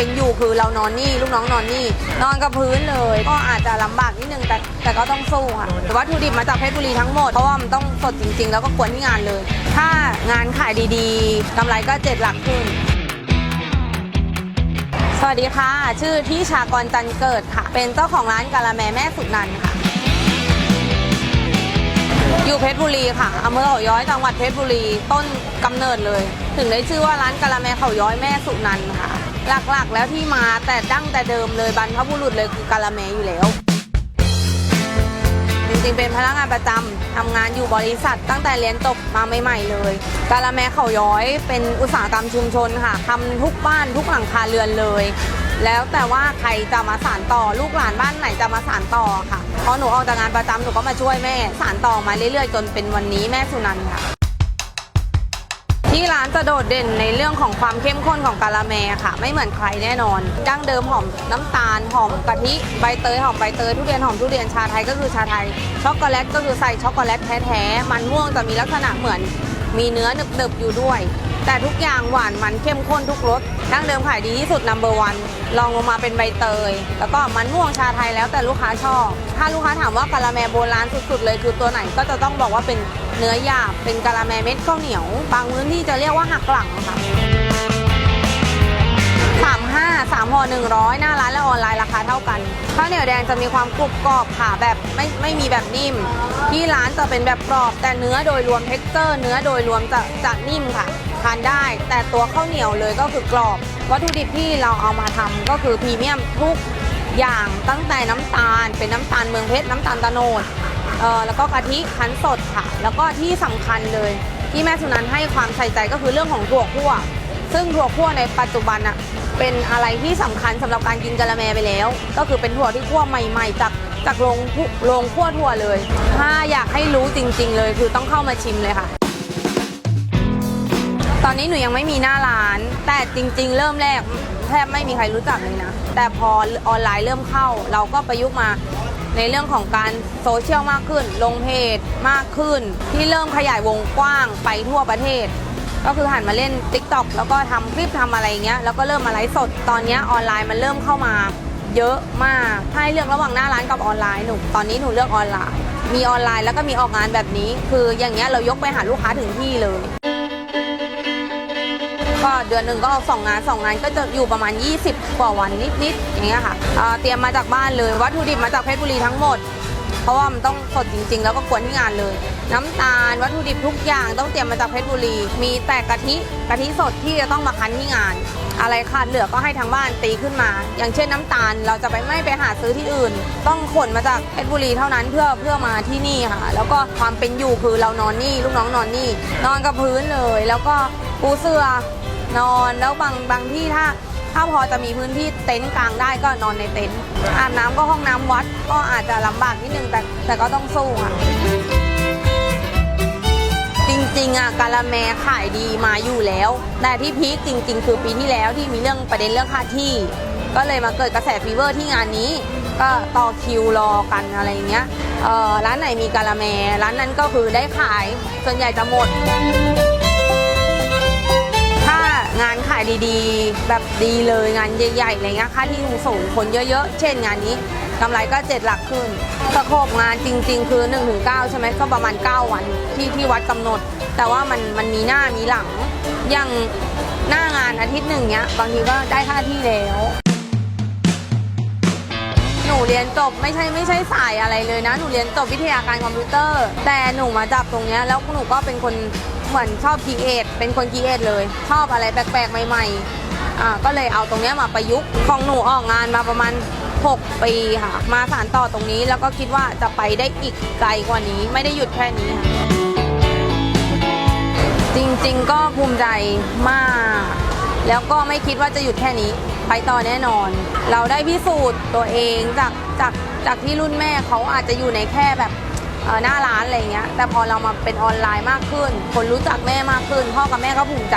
เป็นอยู่คือเรานอนนี่ลูกน้องนอนนี่ นอนกับพื้นเลย ก็อาจจะลำบากนิดนึงแต่แต่ก็ต้องสู้ค่ะแต่วัตถุดิบมาจากเพชรบุรีทั้งหมดเพราะว่ามันต้องสดจริง ๆ แล้วก็ควรที่งานเลย ถ้างานขายดีๆกำไรก็เจ็ดหลักขึ้นสวัสดีค่ะ ชื่อที่ชากรจันเกิดค่ะ เป็นเจ้าของร้านกาละแมแม่สุนันค่ะ อยู่เพชรบุรีค่ะอำเภอเขาย้อยจังหวัดเพชรบุรี ต้นกำเนิดเลย ถึงได้ชื่อว่าร้านกาละแมเขาย้อยแม่สุนันค่ะ หลักๆ แล้วที่มาแต่ดั้งแต่เดิมเลยบรรพบุรุษเลยคือกาละแมอยู่แล้วจริงๆ เป็นพนักงานประจำทำงานอยู่บริษัทตั้งแต่เรียนจบมาใหม่ๆเลย กาละแมเขาย้อยเป็นอุตสาหกรรมชุมชนค่ะทำทุกบ้านทุกหลังคาเรือนเลย แล้วแต่ว่าใครจะมาสานต่อลูกหลานบ้านไหนจะมาสานต่อค่ะพอหนูออกจากงานประจำหนูก็มาช่วยแม่สานต่อมาเรื่อยๆ จนเป็นวันนี้แม่สุนันท์ค่ะ ที่ร้านจะโดดเด่นในเรื่องของความเข้มข้นของกาละแมค่ะ ไม่เหมือนใครแน่นอน ดั้งเดิมหอมน้ำตาลหอมกะทิใบเตยหอมใบเตยทุเรียนหอมทุเรียนชาไทยก็คือชาไทย ช็อกโกแลตก็คือใส่ช็อกโกแลตแท้ๆมันม่วงจะมีลักษณะเหมือน มีเนื้อหนึบๆอยู่ด้วย แต่ทุกอย่างหวานมันเข้มข้นทุกรสดั้งเดิมขายดีที่สุดนัมเบอร์วันลองลงมาเป็นใบเตย แล้วก็มันม่วงชาไทยแล้วแต่ลูกค้าชอบถ้าลูกค้าถามว่ากะละแมโบราณสุดๆเลยคือตัวไหนก็จะต้องบอกว่าเป็น เนื้อหยาบเป็นกะละแมเม็ดข้าวเหนียว บางพื้นที่จะเรียกว่าหักหลังค่ะสามห้าสามห่อหนึ่งร้อยหน้าร้านและออนไลน์ราคาเท่ากันข้าวเหนียวแดงจะมีความกรุบกรอบค่ะแบบไม่ไม่มีแบบนิ่ม ที่ร้านจะเป็นแบบกรอบ แต่เนื้อโดยรวมเท็กเจอร์ เนื้อโดยรวมจะจะนิ่มค่ะทานได้ แต่ตัวข้าวเหนียวเลยก็คือกรอบ วัตถุดิบที่เราเอามาทำก็คือพรีเมียมทุกอย่างตั้งแต่น้ำตาล เป็นน้ำตาลเมืองเพชรน้ำตาลตะโนด เออแล้วก็กะทิคั้นสดค่ะ แล้วก็ที่สำคัญเลย ที่แม่สุนันให้ความใส่ใจก็คือเรื่องของถั่วคั่ว ซึ่งถั่วคั่วในปัจจุบันอะเป็นอะไรที่สำคัญสำหรับการกินกะละแมไปแล้ว ก็คือเป็นถั่วที่คั่วใหม่ ๆ จากจากโรงโรงคั่วถั่วเลย ถ้าอยากให้รู้จริง ๆ เลย คือต้องเข้ามาชิมเลยค่ะ ตอนนี้หนูยังไม่มีหน้าร้าน แต่จริง ๆ เริ่มแรกแทบไม่มีใครรู้จักเลยนะ แต่พอออนไลน์เริ่มเข้า เราก็ประยุกต์มา ในเรื่องของการโซเชียลมากขึ้น ลงเพจมากขึ้น ที่เริ่มขยายวงกว้างไปทั่วประเทศ ก็คือหันมาเล่น t ิ k t o k แล้วก็ทำคลิปทำอะไรเงี้ยแล้วก็เริ่มมาไลฟ์สด ตอนนี้ออนไลน์มันเริ่มเข้ามาเยอะมากถ้าให้เลือกระหว่างหน้าร้านกับออนไลน์หนูตอนนี้หนูเลือกออนไลน์ มีออนไลน์แล้วก็มีออกงานแบบนี้ คืออย่างเงี้ยเรายกไปหาลูกค้าถึงที่เลย ก็เดือนหนึ่งก็เอาสองงานสองงานก็จะอยู่ประมาณ 20 กว่าวันนิดๆอย่างเงี้ยค่ะเตรียมมาจากบ้านเลยวัตถุดิบมาจากเพชรบุรีทั้งหมด เพราะว่ามันต้องสดจริง ๆ แล้วก็ควรที่งานเลย น้ำตาลวัตถุดิบทุกอย่างต้องเตรียมมาจากเพชรบุรี มีแต่กะทิกะทิสดที่จะต้องมาคั้นที่งาน อะไรขาดเหลือก็ให้ทางบ้านตีขึ้นมา อย่างเช่นน้ำตาลเราจะไปไม่ไปหาซื้อที่อื่น ต้องขนมาจากเพชรบุรีเท่านั้นเพื่อเพื่อมาที่นี่ค่ะ แล้วก็ความเป็นอยู่คือเรานอนนี่ลูกน้องนอนนี่ นอนกับพื้นเลย แล้วก็ปูเสือ นอนแล้วบางบางที่ถ้าถ้าพอจะมีพื้นที่เต็นท์กลางได้ก็นอนในเต็นท์อาบน้ำก็ห้องน้ำวัด ก็อาจจะลำบากนิดนึงแต่แต่ก็ต้องสู้ค่ะจริงๆอะกาละแมขายดีมาอยู่แล้ว แต่ที่พีคจริง ๆ คือปีที่แล้วที่มีเรื่องประเด็นเรื่องค่าที่ ก็เลยมาเกิดกระแสฟีเวอร์ที่งานนี้ ก็ต่อคิวรอกันอะไรเงี้ยเออร้านไหนมีกาละแมร้านนั้นก็คือได้ขายส่วนใหญ่จะหมด งานขายดีๆ แบบดีเลยงานใหญ่ๆอะไรเงี้ยค่าที่สูงคนเยอะๆ เช่นงานนี้กำไรก็เจ็ดหลักขึ้นสโคบงานจริง ๆ คือ1นถึงเใช่ไหมก็ประมาณ 9 วันที่ที่วัดกำหนด แต่ว่ามันมันมีหน้ามีหลังอย่างหน้างานอาทิตย์หนึ่งเนี้ยบางทีก็ได้ค่าที่แล้วหนูเรียนจบไม่ใช่ไม่ใช่สายอะไรเลยนะ หนูเรียนจบวิทยาการคอมพิวเตอร์ แต่หนูมาจับตรงเนี้ยแล้วหนูก็เป็นคน เหมือนชอบคีเอทเป็นคนคีเอทเลย ชอบอะไรแปลกๆใหม่ๆอ่าก็เลยเอาตรงนี้มาประยุกต์ของหนูออกงานมาประมาณ 6 ปีค่ะ มาสานต่อตรงนี้แล้วก็คิดว่าจะไปได้อีกไกลกว่านี้ ไม่ได้หยุดแค่นี้ค่ะจริงๆ ก็ภูมิใจมาก แล้วก็ไม่คิดว่าจะหยุดแค่นี้ไปต่อแน่นอน เราได้พิสูจน์ตัวเองจากจากจากที่รุ่นแม่เขาอาจจะอยู่ในแค่แบบ หน้าร้านอะไรเงี้ยแต่พอเรามาเป็นออนไลน์มากขึ้น คนรู้จักแม่มากขึ้น พ่อกับแม่ก็ภูมิใจ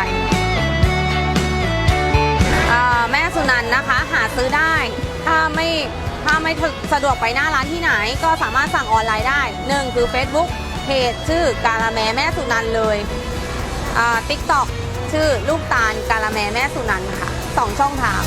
แม่สุนันนะคะหาซื้อได้ ถ้าไม่ถ้าไม่ถึกสะดวกไปหน้าร้านที่ไหน ก็สามารถสั่งออนไลน์ได้หนึ่งคือ Facebook เพจชื่อกาละแมแม่สุนันเลยติ๊กต็อกชื่อลูกตาลกาละแมแม่สุนันค่ะสองช่องทาง